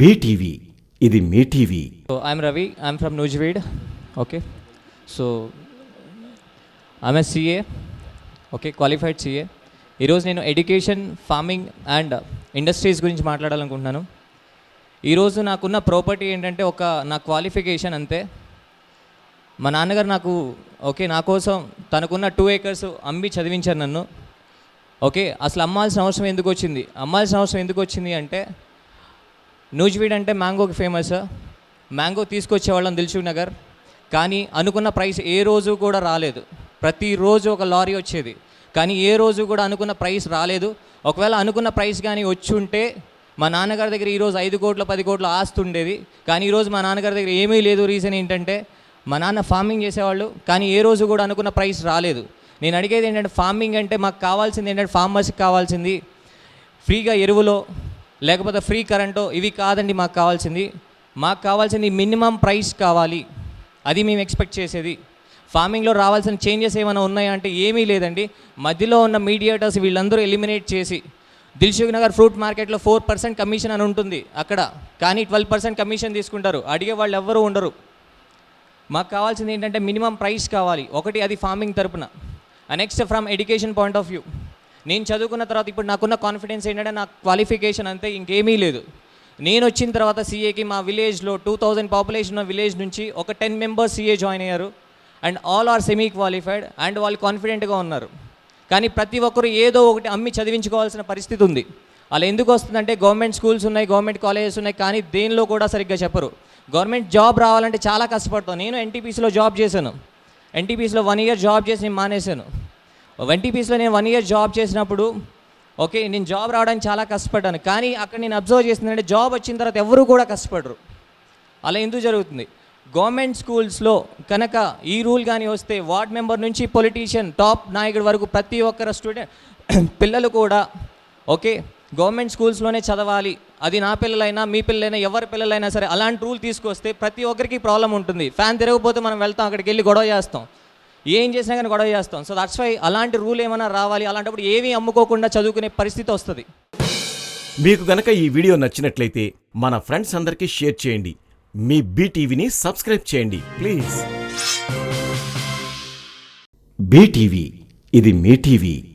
BTV. ఇది మీ TV. I'm Ravi I'm from from okay so So CA okay qualified CA ఈరోజు నేను education farming and industries గురించి మాట్లాడాలనుకుంటున్నాను. ఈరోజు నాకున్న ప్రాపర్టీ ఏంటంటే ఒక నా క్వాలిఫికేషన్ అంతే. మా నాన్నగారు నాకు ఓకే నా కోసం తనకున్న టూ ఏకర్స్ అమ్మి చదివించారు నన్ను. ఓకే అసలు అమ్మాల్సిన అవసరం ఎందుకు వచ్చింది? అమ్మాల్సిన అవసరం ఎందుకు వచ్చింది అంటే నూజివీడ్ అంటే మ్యాంగోకి ఫేమస్. మ్యాంగో తీసుకొచ్చేవాళ్ళం దిల్సుఖ్ నగర్ కానీ అనుకున్న ప్రైస్ ఏ రోజు కూడా రాలేదు. ప్రతిరోజు ఒక లారీ వచ్చేది. కానీ ఏ రోజు కూడా అనుకున్న ప్రైస్ రాలేదు. ఒకవేళ అనుకున్న ప్రైస్ కానీ వచ్చి ఉంటే మా నాన్నగారి దగ్గర ఈరోజు ఐదు కోట్ల పది కోట్ల ఆస్తి ఉండేది. కానీ ఈరోజు మా నాన్నగారి దగ్గర ఏమీ లేదు రీజన్ ఏంటంటే మా నాన్న ఫార్మింగ్ చేసేవాళ్ళు. కానీ ఏ రోజు కూడా అనుకున్న ప్రైస్ రాలేదు. నేను అడిగేది ఏంటంటే ఫార్మింగ్ అంటే మాకు కావాల్సింది ఏంటంటే ఫార్మర్స్కి కావాల్సింది. ఫ్రీగా ఎరువులో లేకపోతే ఫ్రీ కరెంటో ఇవి కాదండి మాకు కావాల్సింది. మాకు కావాల్సింది మినిమం ప్రైస్ కావాలి. అది మేము ఎక్స్పెక్ట్ చేసేది. ఫార్మింగ్లో రావాల్సిన చేంజెస్ ఏమైనా ఉన్నాయా అంటే ఏమీ లేదండి. మధ్యలో ఉన్న మీడియేటర్స్ వీళ్ళందరూ ఎలిమినేట్ చేసి దిల్సుఖ్ నగర్ ఫ్రూట్ మార్కెట్లో ఫోర్ పర్సెంట్ కమిషన్ అని ఉంటుంది అక్కడ. కానీ ట్వెల్వ్ పర్సెంట్ కమిషన్ తీసుకుంటారు. అడిగే వాళ్ళు ఎవ్వరూ ఉండరు. మాకు కావాల్సింది ఏంటంటే మినిమం ప్రైస్ కావాలి. ఒకటి అది ఫార్మింగ్ తరపున. Next from education point of view నేను చదువుకున్న తర్వాత ఇప్పుడు నాకున్న కాన్ఫిడెన్స్ ఏంటంటే నా క్వాలిఫికేషన్ అంతే ఇంకేమీ లేదు. నేను వచ్చిన తర్వాత సీఏకి మా విలేజ్లో టూ థౌజండ్ పాపులేషన్ ఉన్న విలేజ్ నుంచి ఒక టెన్ మెంబర్స్ సీఏ జాయిన్ అయ్యారు. And all are semi qualified and వాళ్ళు కాన్ఫిడెంట్గా ఉన్నారు. కానీ ప్రతి ఒక్కరు ఏదో ఒకటి అమ్మి చదివించుకోవాల్సిన పరిస్థితి ఉంది. అలా ఎందుకు వస్తుందంటే గవర్నమెంట్ స్కూల్స్ ఉన్నాయి గవర్నమెంట్ కాలేజెస్ ఉన్నాయి కానీ దేనిలో కూడా సరిగ్గా చెప్పరు. గవర్నమెంట్ జాబ్ రావాలంటే చాలా కష్టపడతాం నేను ఎన్టీపీసీలో జాబ్ చేశాను. ఎన్టీపీసీలో వన్ ఇయర్ జాబ్ చేసి నేను మానేశాను. వెంటీపీస్లో నేను వన్ ఇయర్ జాబ్ చేసినప్పుడు ఓకే నేను జాబ్ రావడానికి చాలా కష్టపడ్డాను. కానీ అక్కడ నేను అబ్జర్వ్ చేసిందంటే జాబ్ వచ్చిన తర్వాత ఎవరు కూడా కష్టపడరు. అలా ఎందుకు జరుగుతుంది? గవర్నమెంట్ స్కూల్స్లో కనుక ఈ రూల్ కానీ వస్తే వార్డ్ మెంబర్ నుంచి పొలిటీషియన్ టాప్ నాయకుడి వరకు ప్రతి ఒక్కరు స్టూడెంట్ పిల్లలు కూడా ఓకే గవర్నమెంట్ స్కూల్స్లోనే చదవాలి. అది నా పిల్లలైనా మీ పిల్లలైనా ఎవరి పిల్లలైనా సరే అలాంటి రూల్ తీసుకొస్తే ప్రతి ఒక్కరికి ప్రాబ్లం ఉంటుంది. ఫ్యాన్ తిరగకపోతే మనం వెళ్తాం అక్కడికి వెళ్ళి గొడవ చేస్తాం. ఏం చేసినా కానీ గొడవ చేస్తాం. సో దట్స్ వై అలాంటి రూల్ ఏమైనా రావాలి? అలాంటప్పుడు ఏమీ అమ్ముకోకుండా చదువుకునే పరిస్థితి వస్తుంది. మీకు గనక ఈ వీడియో నచ్చినట్లయితే మన ఫ్రెండ్స్ అందరికీ షేర్ చేయండి. మీ బీటీవీని సబ్స్క్రైబ్ చేయండి ప్లీజ్. బీటీవీ ఇది మీ టీవీ.